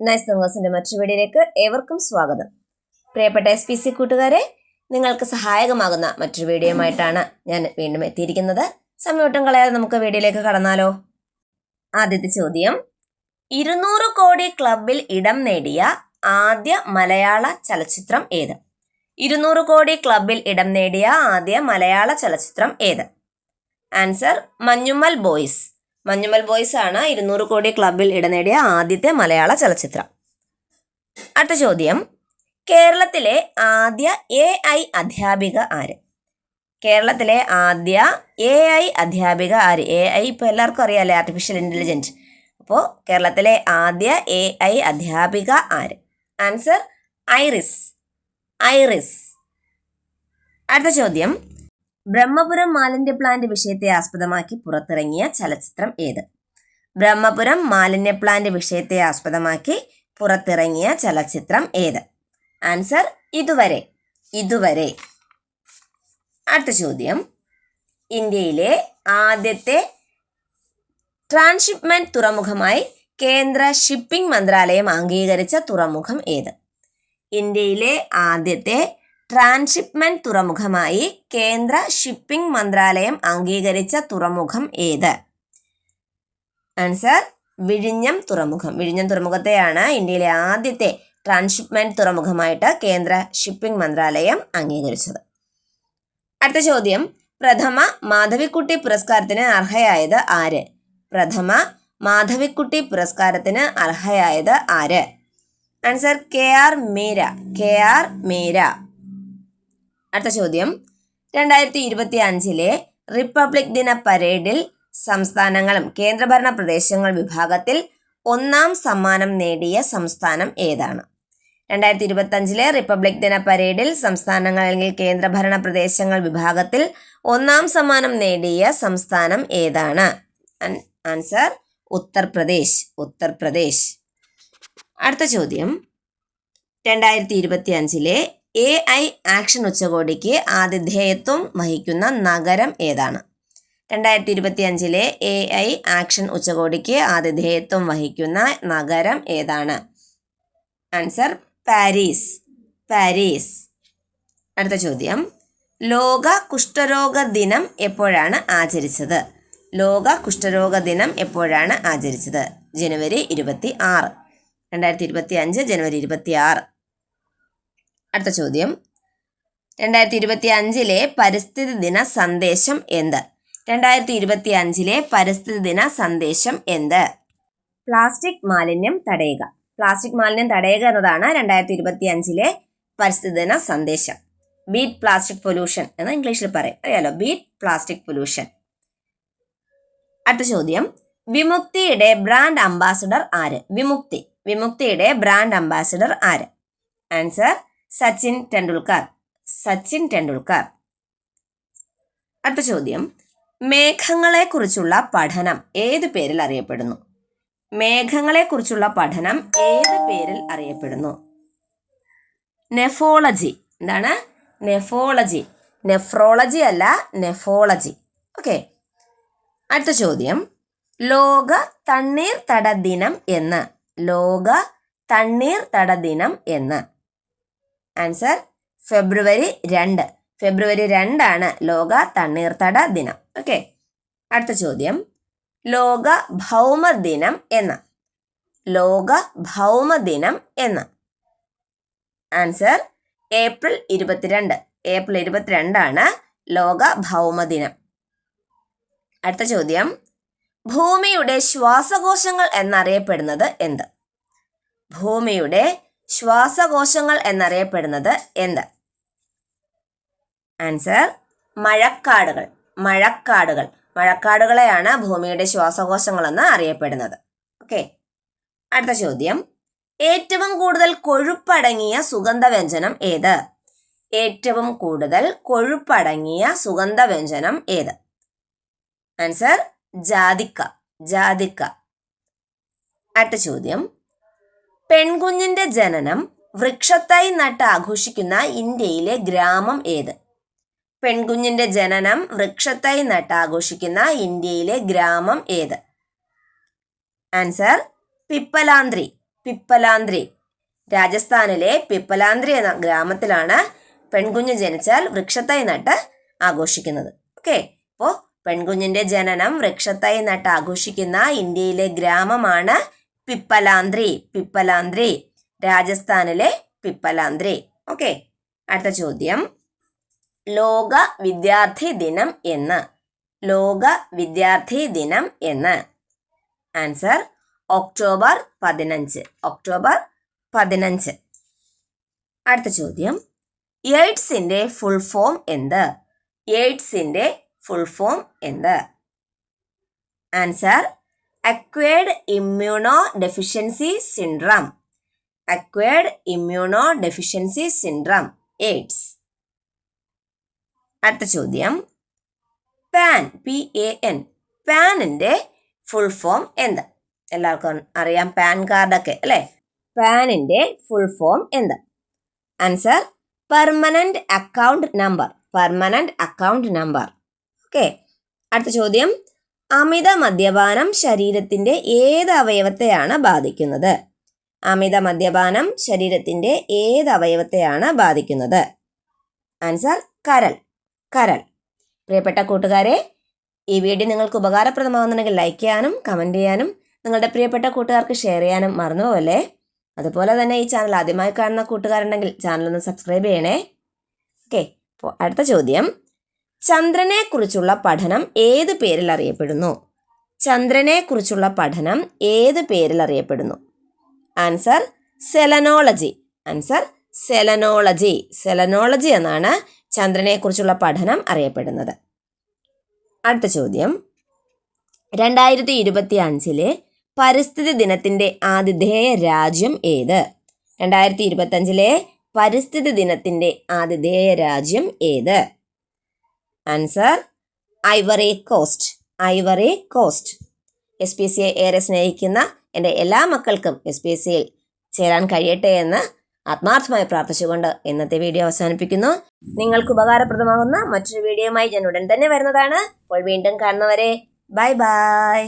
Nice നിങ്ങൾസിന്റെ മറ്റൊരു വീഡിയോയിലേക്ക് ഏവർക്കും സ്വാഗതം. പ്രിയപ്പെട്ട എസ് പി സി കൂട്ടുകാരെ നിങ്ങൾക്ക് സഹായകമാകുന്ന മറ്റൊരു വീഡിയോയുമായിട്ടാണ് ഞാൻ വീണ്ടും എത്തിയിരിക്കുന്നത്. സമയോട്ടം കളയാതെ നമുക്ക് വീഡിയോയിലേക്ക് കടന്നാലോ? ആദ്യത്തെ ചോദ്യം. ഇരുന്നൂറ് കോടി ക്ലബിൽ ഇടം നേടിയ ആദ്യ മലയാള ചലച്ചിത്രം ഏത്? ഇരുന്നൂറ് കോടി ക്ലബിൽ ഇടം നേടിയ ആദ്യ മലയാള ചലച്ചിത്രം ഏത്? Answer Manjummel Boys. Manjummel Boys ആണ് ഇരുന്നൂറ് കോടി ക്ലബിൽ ഇടനേടിയ ആദ്യത്തെ മലയാള ചലച്ചിത്രം. അടുത്ത ചോദ്യം. കേരളത്തിലെ ആദ്യ എ ഐ അധ്യാപിക ആര്? കേരളത്തിലെ ആദ്യ എ ഐ അധ്യാപിക ആര്? എ ഐ ഇപ്പോൾ എല്ലാവർക്കും അറിയാമല്ലേ ആർട്ടിഫിഷ്യൽ ഇന്റലിജൻസ് അപ്പോൾ കേരളത്തിലെ ആദ്യ എ ഐ അധ്യാപിക ആര്? ആൻസർ ഐറിസ് ഐറിസ് അടുത്ത ചോദ്യം. ബ്രഹ്മപുരം മാലിന്യ പ്ലാന്റ് വിഷയത്തെ ആസ്പദമാക്കി പുറത്തിറങ്ങിയ ചലച്ചിത്രം ഏത്? ബ്രഹ്മപുരം മാലിന്യ പ്ലാന്റ് വിഷയത്തെ ആസ്പദമാക്കി പുറത്തിറങ്ങിയ ചലച്ചിത്രം ഏത്? ആൻസർ ഇതുവരെ ഇതുവരെ. അടുത്ത ചോദ്യം. ഇന്ത്യയിലെ ആദ്യത്തെ ട്രാൻസ്ഷിപ്മെന്റ് തുറമുഖമായി കേന്ദ്ര ഷിപ്പിംഗ് മന്ത്രാലയം അംഗീകരിച്ച തുറമുഖം ഏത്? ഇന്ത്യയിലെ ആദ്യത്തെ ട്രാൻസ്ഷിപ്മെന്റ് തുറമുഖമായി കേന്ദ്ര ഷിപ്പിംഗ് മന്ത്രാലയം അംഗീകരിച്ച തുറമുഖം ഏത്? ആൻസർ വിഴിഞ്ഞം തുറമുഖം. വിഴിഞ്ഞം തുറമുഖത്തെയാണ് ഇന്ത്യയിലെ ആദ്യത്തെ ട്രാൻസ്ഷിപ്മെന്റ് തുറമുഖമായിട്ട് കേന്ദ്ര ഷിപ്പിംഗ് മന്ത്രാലയം അംഗീകരിച്ചത്. അടുത്ത ചോദ്യം പ്രഥമ മാധവിക്കുട്ടി പുരസ്കാരത്തിന് അർഹയായത് ആര്? പ്രഥമ മാധവിക്കുട്ടി പുരസ്കാരത്തിന് അർഹയായത് ആര്? Answer K R Meera. K R Meera. അടുത്ത ചോദ്യം. രണ്ടായിരത്തി ഇരുപത്തി അഞ്ചിലെ റിപ്പബ്ലിക് ദിന പരേഡിൽ സംസ്ഥാനങ്ങളും കേന്ദ്രഭരണ പ്രദേശങ്ങൾ വിഭാഗത്തിൽ ഒന്നാം സമ്മാനം നേടിയ സംസ്ഥാനം ഏതാണ്? രണ്ടായിരത്തി ഇരുപത്തി അഞ്ചിലെ റിപ്പബ്ലിക് ദിന പരേഡിൽ സംസ്ഥാനങ്ങൾ അല്ലെങ്കിൽ കേന്ദ്രഭരണ പ്രദേശങ്ങൾ വിഭാഗത്തിൽ ഒന്നാം സമ്മാനം നേടിയ സംസ്ഥാനം ഏതാണ്? ആൻസർ ഉത്തർപ്രദേശ് ഉത്തർപ്രദേശ്. അടുത്ത ചോദ്യം. രണ്ടായിരത്തി ഇരുപത്തി അഞ്ചിലെ എ ഐ ആക്ഷൻ ഉച്ചകോടിക്ക് ആതിഥേയത്വം വഹിക്കുന്ന നഗരം ഏതാണ്? രണ്ടായിരത്തി ഇരുപത്തി അഞ്ചിലെ എ ഐ ആക്ഷൻ ഉച്ചകോടിക്ക് ആതിഥേയത്വം വഹിക്കുന്ന നഗരം ഏതാണ്? ആൻസർ പാരീസ് പാരീസ് അടുത്ത ചോദ്യം. ലോക കുഷ്ഠരോഗ ദിനം എപ്പോഴാണ് ആചരിച്ചത്? ലോക കുഷ്ഠരോഗ ദിനം എപ്പോഴാണ് ആചരിച്ചത്? ജനുവരി ഇരുപത്തി ആറ് രണ്ടായിരത്തി ഇരുപത്തി അഞ്ച് ജനുവരി ഇരുപത്തി ആറ് അടുത്ത ചോദ്യം. രണ്ടായിരത്തി ഇരുപത്തി അഞ്ചിലെ പരിസ്ഥിതി ദിന സന്ദേശം എന്ത്? രണ്ടായിരത്തി ഇരുപത്തി അഞ്ചിലെ പരിസ്ഥിതി ദിന സന്ദേശം എന്ത്? പ്ലാസ്റ്റിക് മാലിന്യം തടയുക. പ്ലാസ്റ്റിക് മാലിന്യം തടയുക എന്നതാണ് രണ്ടായിരത്തി ഇരുപത്തി അഞ്ചിലെ പരിസ്ഥിതി ദിന സന്ദേശം. ബീറ്റ് പ്ലാസ്റ്റിക് പൊല്യൂഷൻ എന്ന് ഇംഗ്ലീഷിൽ പറയും. അറിയാലോ? ബീറ്റ് പ്ലാസ്റ്റിക് പൊല്യൂഷൻ അടുത്ത ചോദ്യം. വിമുക്തിയുടെ ബ്രാൻഡ് അംബാസഡർ ആര്? വിമുക്തി. വിമുക്തിയുടെ ബ്രാൻഡ് അംബാസഡർ ആര്? ആൻസർ സച്ചിൻ ടെണ്ടുൽക്കർ സച്ചിൻ ടെണ്ടുൽക്കർ. അടുത്ത ചോദ്യം. മേഘങ്ങളെക്കുറിച്ചുള്ള പഠനം ഏത് പേരിൽ അറിയപ്പെടുന്നു? മേഘങ്ങളെക്കുറിച്ചുള്ള പഠനം ഏത് പേരിൽ അറിയപ്പെടുന്നു? നെഫോളജി. എന്താണ്? നെഫോളജി. നെഫ്രോളജി അല്ല നെഫോളജി. ഓക്കെ. അടുത്ത ചോദ്യം. ലോക തണ്ണീർത്തട ദിനം എന്ന്. ലോക തണ്ണീർത്തട ദിനം എന്ന്. ആൻസർ ഫെബ്രുവരി രണ്ട്. ഫെബ്രുവരി രണ്ടാണ് ലോക തണ്ണീർത്തട ദിനം. ഓക്കെ അടുത്ത ചോദ്യം. ലോക ഭൗമദിനം എന്ന. ലോക ഭൗമദിനം എന്ന. ആൻസർ ഏപ്രിൽ ഇരുപത്തിരണ്ട്. ഏപ്രിൽ ഇരുപത്തിരണ്ടാണ് ലോക ഭൗമദിനം അടുത്ത ചോദ്യം. ഭൂമിയുടെ ശ്വാസകോശങ്ങൾ എന്നറിയപ്പെടുന്നത് എന്ത്? ഭൂമിയുടെ ശ്വാസകോശങ്ങൾ എന്നറിയപ്പെടുന്നത് എന്ത്? ആൻസർ മഴക്കാടുകൾ. മഴക്കാടുകൾ. മഴക്കാടുകളെയാണ് ഭൂമിയുടെ ശ്വാസകോശങ്ങൾ എന്ന് അറിയപ്പെടുന്നത്. ഓക്കെ അടുത്ത ചോദ്യം. ഏറ്റവും കൂടുതൽ കൊഴുപ്പടങ്ങിയ സുഗന്ധവ്യഞ്ജനം ഏത്? ഏറ്റവും കൂടുതൽ കൊഴുപ്പടങ്ങിയ സുഗന്ധവ്യഞ്ജനം ഏത്? ആൻസർ ജാതിക്ക. ജാതിക്ക. അടുത്ത ചോദ്യം. പെൺകുഞ്ഞിന്റെ ജനനം വൃക്ഷത്തായി നട്ട് ആഘോഷിക്കുന്ന ഇന്ത്യയിലെ ഗ്രാമം ഏത്? പെൺകുഞ്ഞിന്റെ ജനനം വൃക്ഷത്തായി നട്ട് ആഘോഷിക്കുന്ന ഇന്ത്യയിലെ ഗ്രാമം ഏത്? ആൻസർ പിപ്പലാന്ത്രി. പിപ്പലാന്ത്രി. രാജസ്ഥാനിലെ പിപ്പലാന്ത്രി എന്ന ഗ്രാമത്തിലാണ് പെൺകുഞ്ഞ് ജനിച്ചാൽ വൃക്ഷത്തൈ നട്ട് ആഘോഷിക്കുന്നത്. ഓക്കെ അപ്പോൾ പെൺകുഞ്ഞിന്റെ ജനനം വൃക്ഷത്തൈ നട്ട് ആഘോഷിക്കുന്ന ഇന്ത്യയിലെ ഗ്രാമമാണ് പിപ്പലാന്ത്രി പിപ്പലാന്ത്രി രാജസ്ഥാനിലെ പിപ്പലാന്ത്രി. ഓക്കെ അടുത്ത ചോദ്യം. ലോക വിദ്യാർത്ഥി ദിനം എന്ന്. ലോക വിദ്യാർത്ഥി ദിനം എന്ന്. ആൻസർ ഒക്ടോബർ പതിനഞ്ച്. ഒക്ടോബർ പതിനഞ്ച്. അടുത്ത ചോദ്യം. എയ്ഡ്സിന്റെ ഫുൾ ഫോം എന്ത്? എയ്ഡ്സിന്റെ ഫുൾ ഫോം എന്ത്? Answer acquired immuno deficiency syndrome acquired immuno deficiency syndrome AIDS അടുത്ത ചോദ്യം. പാൻ പി എ എൻ പാനിന്റെ ഫുൾ ഫോം എന്താ? എല്ലാവർക്കും അറിയാം പാൻ കാർഡൊക്കെ അല്ലേ? പാനിന്റെ ഫുൾ ഫോം എന്താ? Answer permanent account number permanent account number okay അടുത്ത ചോദ്യം. അമിത മദ്യപാനം ശരീരത്തിന്റെ ഏത് അവയവത്തെയാണ് ബാധിക്കുന്നത്? അമിത മദ്യപാനം ശരീരത്തിന്റെ ഏത് അവയവത്തെയാണ് ബാധിക്കുന്നത്? ആൻസർ കരൾ. കരൾ. പ്രിയപ്പെട്ട കൂട്ടുകാരെ ഈ വീഡിയോ നിങ്ങൾക്ക് ഉപകാരപ്രദമാകുന്നുണ്ടെങ്കിൽ ലൈക്ക് ചെയ്യാനും കമന്റ് ചെയ്യാനും നിങ്ങളുടെ പ്രിയപ്പെട്ട കൂട്ടുകാർക്ക് ഷെയർ ചെയ്യാനും മറന്നുപോലെ അതുപോലെ തന്നെ ഈ ചാനൽ ആദ്യമായി കാണുന്ന കൂട്ടുകാരുണ്ടെങ്കിൽ ചാനൽ ഒന്ന് സബ്സ്ക്രൈബ് ചെയ്യണേ. ഓക്കെ അപ്പോൾ അടുത്ത ചോദ്യം. ചന്ദ്രനെ കുറിച്ചുള്ള പഠനം ഏത് പേരിൽ അറിയപ്പെടുന്നു? ചന്ദ്രനെക്കുറിച്ചുള്ള പഠനം ഏത് പേരിൽ അറിയപ്പെടുന്നു? Answer selenology. Answer selenology. Selenology എന്നാണ് ചന്ദ്രനെക്കുറിച്ചുള്ള പഠനം അറിയപ്പെടുന്നത്. അടുത്ത ചോദ്യം. രണ്ടായിരത്തി ഇരുപത്തി അഞ്ചിലെ പരിസ്ഥിതി ദിനത്തിന്റെ ആതിഥേയ രാജ്യം ഏത്? രണ്ടായിരത്തി ഇരുപത്തി അഞ്ചിലെ പരിസ്ഥിതി ദിനത്തിന്റെ ആതിഥേയ രാജ്യം ഏത്? Answer Ivory Coast Ivory Coast S P സിയെ ഏറെ സ്നേഹിക്കുന്ന എന്റെ എല്ലാ മക്കൾക്കും എസ് പി സിയിൽ ചേരാൻ കഴിയട്ടെ എന്ന് ആത്മാർത്ഥമായി പ്രാർത്ഥിച്ചുകൊണ്ട് ഇന്നത്തെ വീഡിയോ അവസാനിപ്പിക്കുന്നു. നിങ്ങൾക്ക് ഉപകാരപ്രദമാകുന്ന മറ്റൊരു വീഡിയോയുമായി ഞാൻ ഉടൻ തന്നെ വരുന്നതാണ്. അപ്പോൾ വീണ്ടും കാണുന്നവരെ ബൈ ബൈ